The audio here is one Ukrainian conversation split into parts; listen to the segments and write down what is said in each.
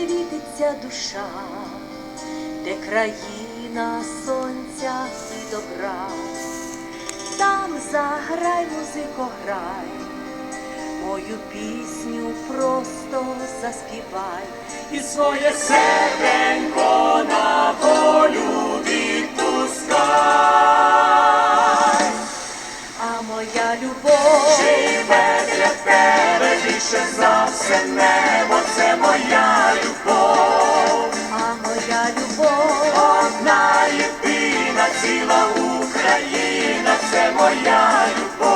світиться душа, де країна сонця і добра, там заграй, музико, грай, мою пісню просто заспівай. і своє серденько на волю відпускай. А моя любов, Живе для тебе більше за все Одна єдина ціла Україна, це моя любов.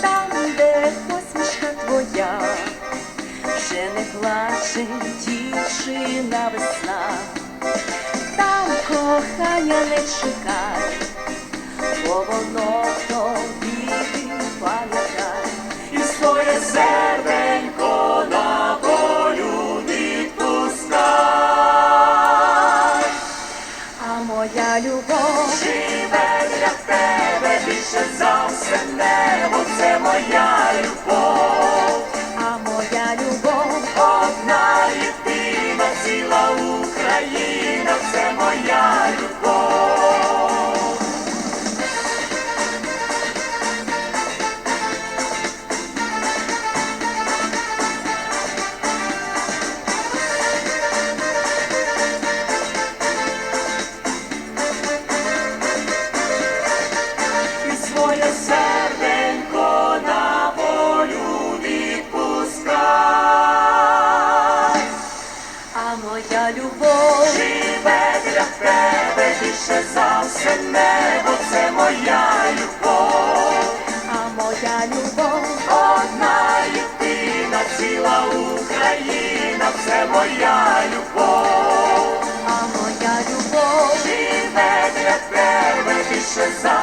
там, де не плаче дівчина весна, там кохання не чекай, бо воно тобі пам'ятай. І своє серденько на волю відпускай. А моя любов, Живе для тебе більше за все небо, більше за все небо це моя любов, а моя любов одна єдина, ціла Україна, це моя любов, а моя любов живе для тебе більше за.